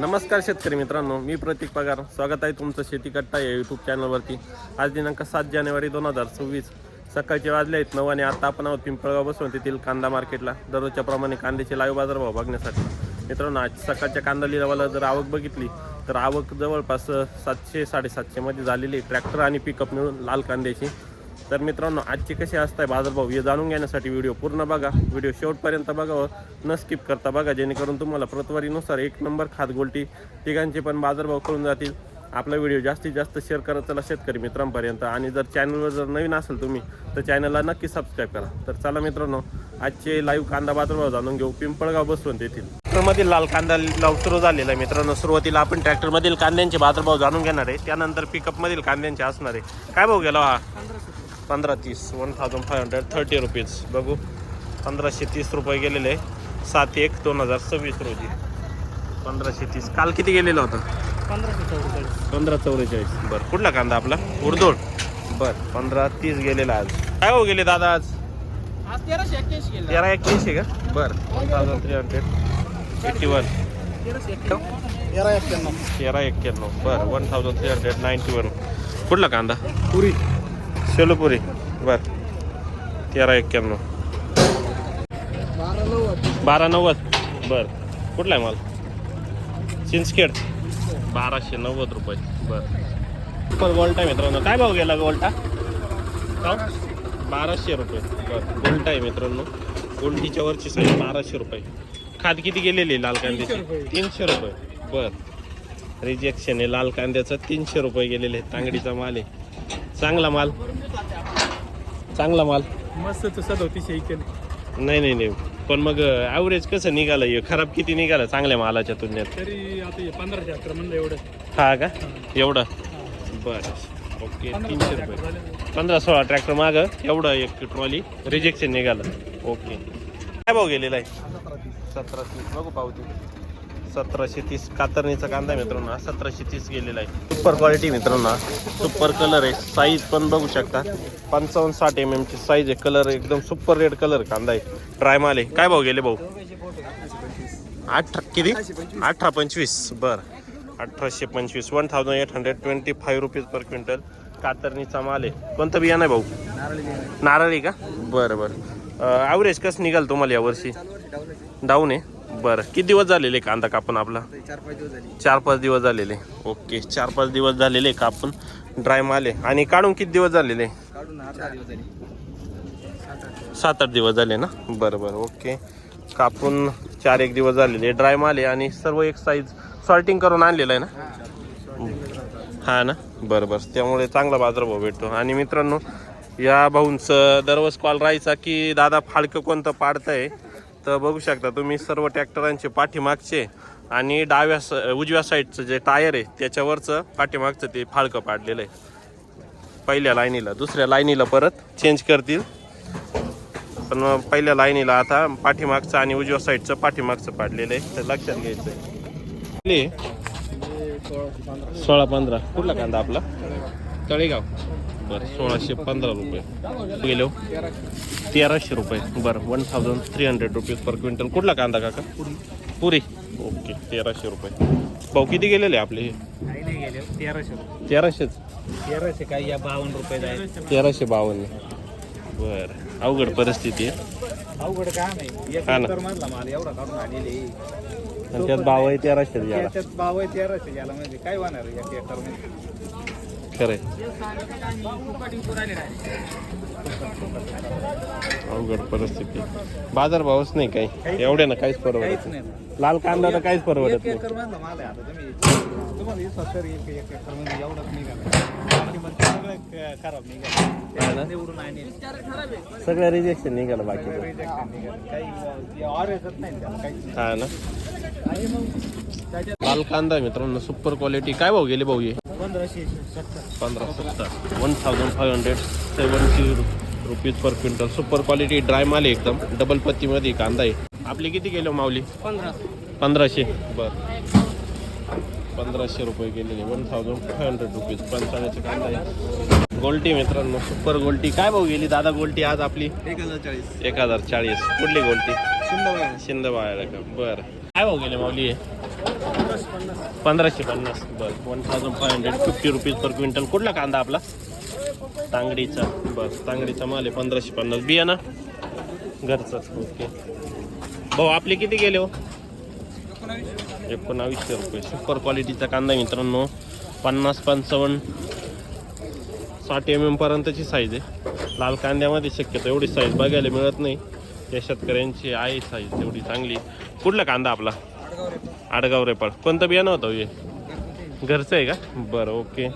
नमस्कार शेतकरी मित्रांनो मी प्रतीक पगार. स्वागत आहे तुमचं शेती कट्टा या यूट्यूब चॅनलवरती आज दिनांक सात जानेवारी दोन हजार सव्वीस. सकाळचे वाजले आहेत नऊ आणि आता आपण आहोत पिंपळगाव बसून तेथील कांदा मार्केटला. दररोजच्या प्रमाणे कांद्याचे लाईव्ह बाजारभाव बघण्यासाठी. मित्रांनो आज सकाळच्या कांदा लिलावाला जर आवक बघितली तर आवक जवळपास सातशे साडेसातशेमध्ये झालेली ट्रॅक्टर आणि पिकअप मिळून लाल कांद्याची तर मित्रांनो आजची कशी असताय बाजारभाव हे जाणून घेण्यासाठी व्हिडिओ पूर्ण बघा. व्हिडिओ शेवटपर्यंत बघावं न स्किप करता बघा जेणेकरून तुम्हाला प्रतवारीनुसार एक नंबर खात गोलटी तिघांचे पण बाजारभाव कळून जातील. आपला व्हिडिओ जास्तीत जास्त शेअर करत चला शेतकरी मित्रांपर्यंत. आणि जर चॅनलवर जर नवीन असेल तुम्ही तर चॅनलला नक्की सबस्क्राईब करा. तर चला मित्रांनो आजचे लाईव्ह कांदा बाजारभाव जाणून घेऊ. पिंपळगाव बसवंत येथील. ट्रॅक्टरमधील लाल कांदा लाव सुरू झालेला आहे मित्रांनो. सुरुवातीला आपण ट्रॅक्टरमधील कांद्यांचे बाजारभाव जाणून घेणार आहे. त्यानंतर पिकअपमधील कांद्यांचे असणार आहे. काय भाऊ गेला हा? पंधरा तीस one thousand five hundred thirty rupees बघू पंधराशे तीस रुपये गेलेले आहे. सात एक दोन हजार सव्वीस रोजी. पंधराशे तीस. काल किती गेलेलं होतं? पंधराशे चौवेचाळीस. पंधरा चौवेचाळीस. बरं कुठला कांदा आपला? उर्दोड बरं पंधरा तीस गेलेला आज. काय हो गेले दादा आज? तेरा एक्क्याऐंशी का? बरं one thousand three hundred eighty one तेरा एक्क्याण्णव तेरा एक्क्याण्णव. बरं one thousand three hundred ninety one कुठला कांदा? पुरी. सेलोपुरी बरं. तेरा एक्क्याण्णव. बारा नव्वद बारा. नव्वद बर कुठला आहे माल? चिंचखेड. बाराशे नव्वद रुपये. बर. गोल्टा आहे मित्रांनो. काय भाव गेला गोल्टा? बाराशे रुपये. बर. गोल्टा आहे मित्रांनो. गोल्टीच्या वरची साईज बाराशे रुपये. खात किती गेलेली लाल कांद्याची? तीनशे रुपये. बर. रिजेक्शन आहे लाल कांद्याचं. तीनशे रुपये गेलेले. तांगडीचा माल आहे. चांगला माल. चांगला माल. मस्त तू सदोतीसशे इकेल नाही नाही नाही. पण मग ॲव्हरेज कसं निघालं? हे खराब किती निघालं चांगल्या मालाच्या तुलनेत? तरी आता हे पंधराशे अकरा म्हणलं एवढं. हा का? एवढं? बरं. ओके तीनशे रुपये. पंधरा सोळा ट्रॅक्टर मागं एवढं एक ट्रॉली रिजेक्शन निघालं. ओके. काय भाव गेलेला आहे? सतरा तीस. बघू पावती. सतराशे तीस कातरणीचा कांदा आहे मित्रांनो. हा सतराशे तीस गेलेला आहे. सुपर क्वालिटी मित्रांनो सुपर कलर आहे. साईज पण बघू शकता. पंचावन्न साठ एम ची साईज आहे. कलर एकदम सुपर रेड कलर कांदा आहे. ड्राय माल आहे. काय भाऊ गेले भाऊ? आठ किती? अठरा पंचवीस. बरं. अठराशे पंचवीस. One thousand eight hundred twenty five rupees per quintal कातरणीचा माल आहे. कोणतं बियाणं आहे भाऊ? नारळी का? बरं बरं. ॲव्हरेज कसं निघाल तुम्हाला यावर्षी? डाऊन आहे. बरं. किती दिवस झालेले कांदा कापून आपला? चार पाच दिवस झाली. चार पाच दिवस झालेले. ओके चार पाच दिवस झालेले कापून ड्राय माल आणि काढून किती दिवस झालेले? काढून आठ दिवस झाली. सात आठ दिवस. झाले ना? बरं बरं ओके. कापून चार एक दिवस झालेले. ड्राय माल आणि सर्व एक साईज सॉर्टिंग करून आणलेलं आहे ना? हा ना? बरं बरं. त्यामुळे चांगला बाजारभाव भेटतो. आणि मित्रांनो या भाऊंचं दररोज कॉल राहायचा की दादा फाळकं कोणतं पाडतंय? तर बघू शकता तुम्ही सर्व ट्रॅक्टरांचे पाठीमागचे आणि डाव्या स उजव्या साईडचं जे टायर आहे त्याच्यावरचं पाठीमागचं ते फाळकं पाडलेलं आहे. पहिल्या लाईनीला दुसऱ्या लाईनीला परत चेंज करतील. पण पहिल्या लाईनीला आता पाठीमागचं आणि उजव्या साईडचं पाठीमागचं पाडलेलं आहे. तर लक्षात घ्यायचं सोळा पंधरा. कुठला कांदा आपला? तळेगाव. बरं सोळाशे पंधरा रुपये. गेलो तेराशे रुपये. बरं one thousand three hundred rupees per quintal कुठला कांदा काका? पुरी. ओके तेराशे रुपये. भाऊ किती गेलेले आपले हे? काही नाही गेले. तेराशे तेराशेच? तेराशे काय या बावन्न रुपये तेराशे बावन्न. बरं. अवघड परिस्थिती आहे. अवघड काय नाही हा ना. मधला माल एवढा काढून आलेले आणि त्यात भाव आहे. तेराशे याला त्याच्यात बाव आहे तेराशे याला म्हणजे काय होणार एक एकरमध्ये? खरंय अवघड परिस्थिती. बाजार भावच नाही काही. एवढ्या ना काहीच परवडत लाल कांदा तर काहीच परवडत नाही. मग सगळं रिजेक्शन निघालं. बाकी हा ना. लाल कांदा मित्रांनो सुपर क्वालिटी काय भाऊ गेले भाऊ हे? पंधरा सत्तर. One thousand five hundred seventy rupees per quintal super quality dry माल आहे एकदम. डबल पत्तीमध्ये कांदा आहे. आपले किती गेलो माऊली? पंधरा. पंधराशे. बर. पंधराशे रुपये गेलेले. One thousand five hundred rupees पंचाळीसचा कांदा आहे. गोल्टी मित्रांनो सुपर गोल्टी काय भाऊ गेली? दादा गोल्टी आज आपली? एक हजार चाळीस. एक हजार चाळीस. कुठली गोल्टी शिंदे का? बरं. काय भाऊ गेले माऊली? पंधराशे पन्नास. बरं. One thousand five hundred fifty rupees per quintal कुठला कांदा आपला? तांगडीचा. बस तांगडीचा माल आहे पंधराशे पन्नास. बिया ना घरचाच. ओके. भाऊ आपले किती गेले हो? एकोणावीसशे रुपये. सुपर क्वालिटीचा कांदा मित्रांनो. पन्नास पंचावन्न साठ एम एम पर्यंतची साईज आहे. लाल कांद्यामध्ये शक्यतो एवढी साईज बघायला मिळत नाही. या शेतकऱ्यांची आहे साईज तेवढी चांगली. कुठला कांदा आपला? आडगाव रेपाळ. कोणतं बियाणं होतं हो हे? घरचं आहे का? बरं ओके.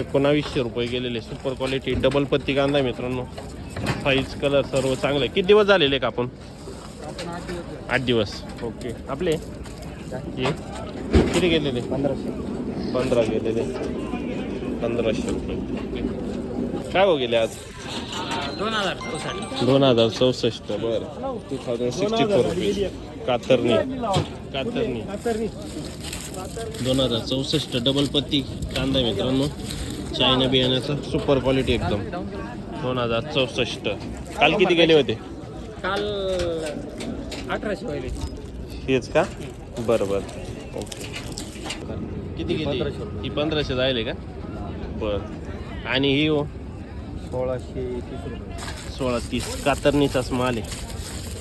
एकोणावीसशे रुपये गेलेले. सुपर क्वालिटी डबल पत्ती कांदा आहे मित्रांनो. साईज कलर सर्व चांगलं आहे. किती दिवस झालेले का आपण? आठ दिवस. ओके. आपले? हे? किती गेलेले? पंधराशे. पंधरा गेलेले. पंधराशे रुपये. काय हो गेले आज? दोन हजार दोन हजार चौसष्ट बरं. Two thousand sixty four rupees कातरणी. कातरणी. दोन हजार चौसष्ट डबल पत्ती. कांदा मित्रांनो. चायना बियाण्याचा सुपर क्वालिटी एकदम. दोन हजार चौसष्ट. काल किती गेले होते? काल अठराशे पहिले. हेच का? बरं बरं. ओके. किती गेली? पंधराशे. ही पंधराशे जायले का? बरं. आणि ही हो. सोळाशे तीस रुपये. सोळा तीस. कातरणीचाच माल आहे.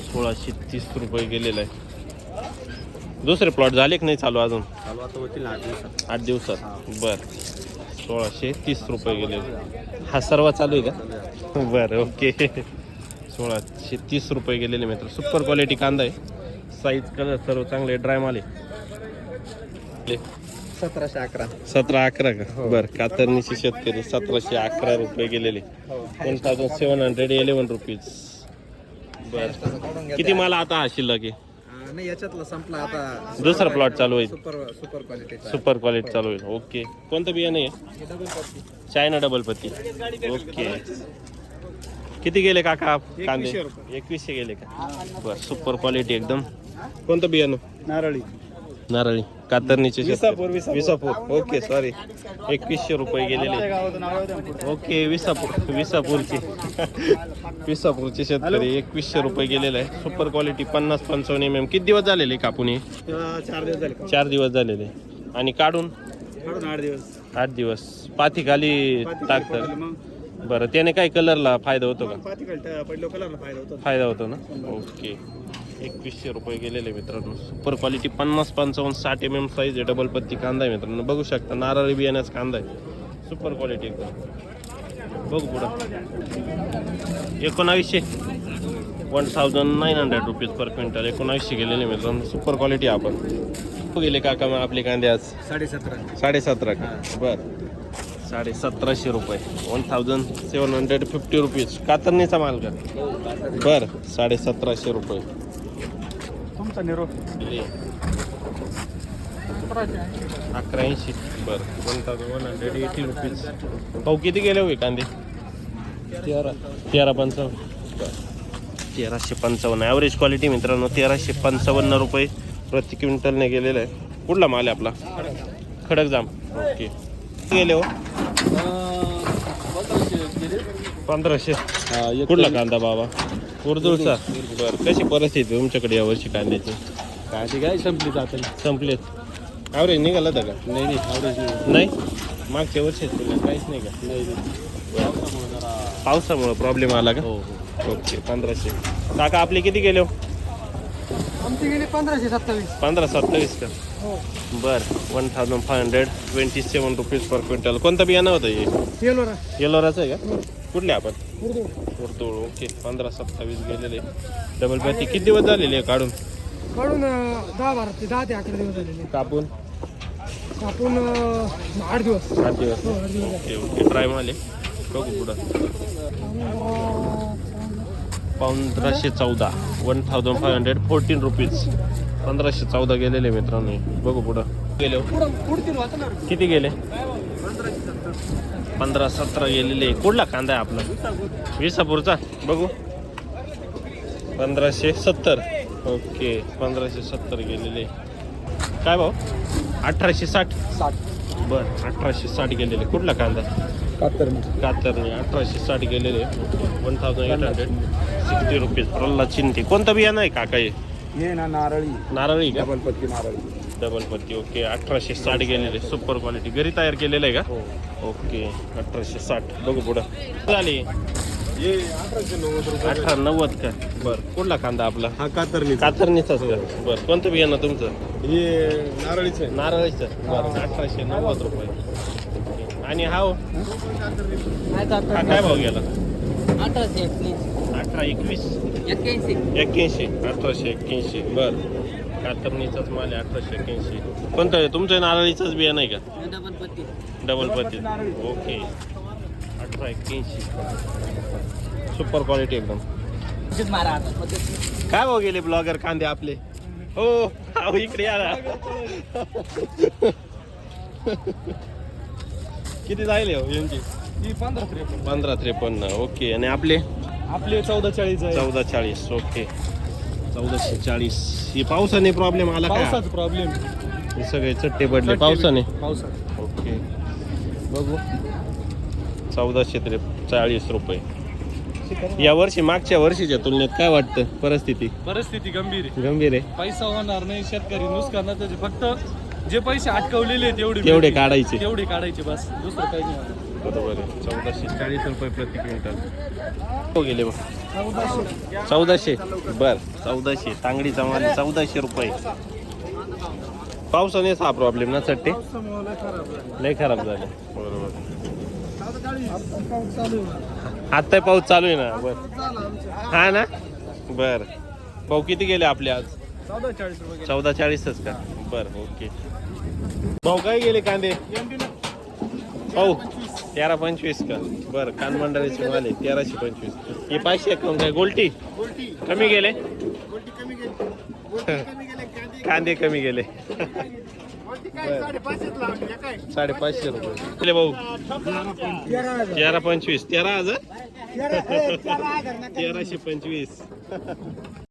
सोळाशे तीस रुपये गेलेला आहे. दुसरे प्लॉट झाले की नाही चालू अजून? चालू आता होतील आठ दिवसात. आठ दिवसात. बर. सोळाशे तीस रुपये गेले. हा सर्व चालू आहे का? बरं ओके. सोळाशे तीस रुपये गेलेले मित्र. सुपर क्वालिटी कांदा आहे. साईज कलर सर्व चांगले. ड्राय माल आहे. सतराशे अकरा. सतरा अकरा का? बरं कातरणीचे शेतकरी सतराशे अकरा रुपये गेलेले. One thousand seven hundred eleven rupees बर. किती मला आता हा शिल्लक आहे नाही याच्यातला संपला आता. दुसरा प्लॉट चालू होईल. Super super quality super quality चालू होईल. ओके कोणतं बियाणं आहे? चायना डबल पत्ती. ओके किती गेले काका कांदे. एकवीसशे गेले का? बरं सुपर क्वालिटी एकदम. कोणतं बियाणं? नारळी. नारळी कातरणीचे विसापूर. विसापूर. ओके सॉरी एकवीसशे रुपये गेलेले ओके विसापूर विसापूरचे. विसापूरचे शेतकरी एकवीसशे रुपये गेलेले आहे सुपर क्वालिटी पन्नास पंचावन्न एम एम किती दिवस झालेले कापून हे? चार दिवस झाले. चार दिवस झालेले. आणि काढून? आठ दिवस. आठ दिवस. पाठी खाली टाकतात. बरं त्याने काय कलरला फायदा होतो का? पाती पडलो कलरला फायदा होतो. फायदा होतो ना? ओके. एकवीसशे रुपये गेलेले मित्रांनो. सुपर क्वालिटी पन्नास पंचावन्न साठ एम एम साईज आहे डबल पत्ती कांदा आहे मित्रांनो. बघू शकता नारळी बियाण्याचा कांदा आहे. सुपर क्वालिटी एकदम. बघू पुढं. एकोणावीसशे. One thousand nine hundred rupees per quintal एकोणावीसशे गेलेले मित्रांनो. सुपर क्वालिटी आपण. गेले काका मग आपले कांदे आज? साडे सतरा साडे सतरा का बर. साडे सतराशे रुपये. One thousand seven hundred fifty rupees कातरणीचा माल का? बर साडे सतराशे रुपये. तुमचा निरोप. अकरा ऐंशी बर one thousand one hundred eighty rupees भाऊ किती गेले होते कांदे? तेरा. तेरा पंचावन्न. बर तेराशे पंचावन्न. ॲव्हरेज क्वालिटी मित्रांनो तेराशे पंचावन्न रुपये प्रति क्विंटलने गेलेलं आहे. कुठला माल आहे आपला? खडक जाम ओके गेले हो. पंधराशे. कुठला कांदा बाबा? उर्दूचा बरं कशी परिस्थिती तुमच्याकडे यावर्षी कांद्याची. काठी काय संपली जाते संपलेत. ॲव्हरेज निघाला होता का? नाही नाही. आवडेल नाही. मागच्या वर्षी काहीच नाही का? नाही पावसामुळं प्रॉब्लेम आला का? हो हो. ओके पंधराशे. काका आपले किती गेले हो? आमची गेली पंधराशे सत्तावीस. पंधरा सत्तावीस का? हो. बरं. One thousand five hundred twenty seven rupees per quintal कोणतं बियाणं होतं हे? येलो येलोराचं आहे का? कुठले आपण? उर्दूळ ओके पंधरा सत्तावीस गेलेले. डबल पॅटी किती दिवस झालेले आहे काढून? काढून दहा बारा ते दहा ते अकरा दिवस झालेले. कापून? आपण अं, आठ दिवस. आठ दिवस. हो आठ दिवस झाले. ओके ओके ट्राय माले बघू पुढं. पंधराशे चौदा. One thousand five hundred fourteen rupees पंधराशे चौदा गेलेले मित्रांनो. बघू पुढं. गेले. किती गेले? पंधरा सतरा गेलेले. कुठला कांदा आहे आपला? विसापूरचा? बघू. पंधराशे सत्तर. ओके पंधराशे सत्तर गेलेले. काय भाऊ? अठराशे साठ. साठ. बर अठराशे साठ गेलेले. कुठला कांदा? कातर कातरने अठराशे साठ गेलेले. One thousand eight hundred sixty rupees Pralhad Chinte कोणतं बियाणं आहे काका हे? ये ना नारळी. नारळी का? डबल पत्ती नारळी. डबल पत्ती. ओके अठराशे साठ गेलेले. सुपर क्वालिटी घरी तयार केलेलं आहे हो. का ओके अठराशे साठ. बघू पुढं. झाली. हे अठराशे नव्वद रुपये अठरा नव्वद का? बरं. कुठला कांदा आपला? हा कातरणी कातरणीचाच का? बरं. कोणतं बियाणं तुमचं? हे नारळीचं आहे. नारळीचं? बरं. अठराशे नव्वद रुपये. आणि हा हो? हा काय भाव गेला? अठराशे एकवीस. अठरा एकवीस? एक्क्याऐंशी. एक्क्याऐंशी. अठराशे एक्क्याऐंशी. बरं. कातरणीचाच माल आहे अठराशे एक्क्याऐंशी. कोणतं आहे? तुमचं नारळीचंच बियाणं आहे का? डबल पत्ती. डबल पत्ती. ओके एक्क्याऐंशी सुपर क्वालिटी एकदम. काय भाव गेले ब्लॉगर कांदे आपले? हो अहो इकडे ना. किती जायले हो यांची? ही पंधरा त्रेपन्न. पंधरा त्रेपन्न ओके. आणि आपले? आपले चौदा चाळीस आहे. चौदा चाळीस ओके. चौदाशे चाळीस. ही पावसाने प्रॉब्लेम आला का? पावसाचा प्रॉब्लेम हे सगळे चट्टे पडले. पावसाने? पावसात ओके. बघू. चौदाशे त्रे चाळीस रुपये. या वर्षी मागच्या वर्षीच्या तुलनेत काय वाटतं परिस्थिती? परिस्थिती गंभीर आहे. गंभीर आहे. पैसा होणार नाही शेतकरी नुकसान त्याचे फक्त जे पैसे अटकवलेले आहेत तेवढे. काढायचे. तेवढे काढायचे बस दुसरं काही नाही. बरोबर आहे. चौदाशे. चाळीस रुपये प्रति क्विंटल. हो गेले मग चौदाशे. बर चौदाशे. तांगडीचा माल चौदाशे रुपये. पावसानेच हा प्रॉब्लेम ना चट्टे? लय खराब झाले. बरोबर. आत्ता पाऊस चालू आहे ना बर. हा ना? बर. भाऊ किती गेले आपले आज? चौदा चाळीस रुपये चौदा चाळीसच का? बर ओके. भाऊ काय गेले कांदे? भाऊ तेरा पंचवीस का? बर कानमंडळीचे माल आहे तेराशे पंचवीस. हे पाचशे एकावन्न काय? गोल्टी? कमी गेले? कांदे कमी गेले. साडेपाचशे रुपये. भाऊ? तेरा पंचवीस. तेरा हजार? तेराशे पंचवीस.